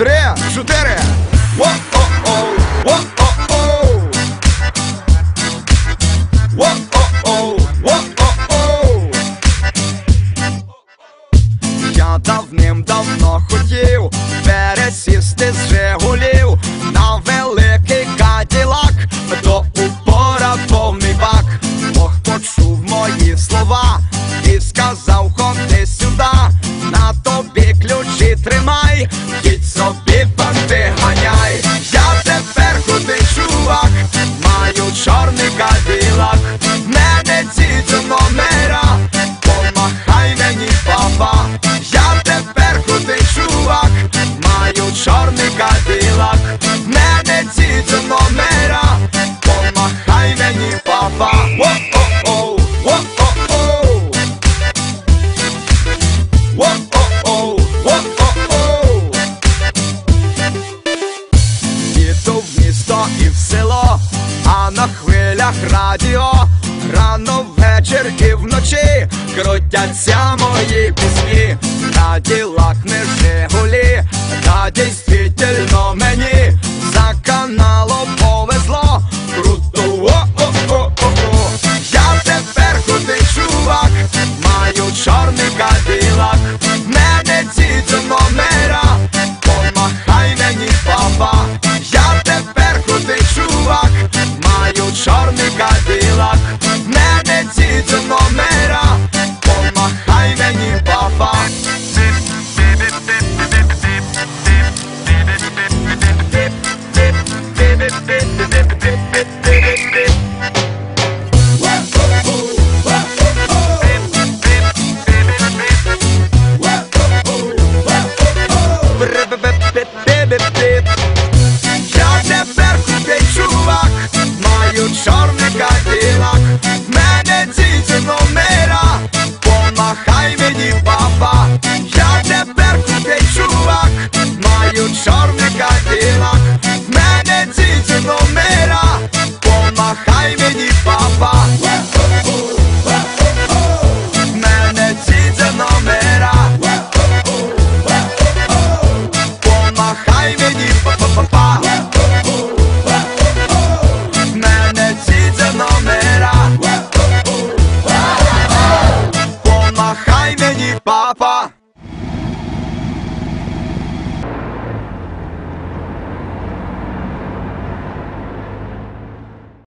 Три, чотири. оу, оу! Оу, о давним-давно хотів пересісти з Жигулів хвилях радіо, рано вечір і вночі крутяться мої пісні, на ділах не жигулі, радість. дай мені папа.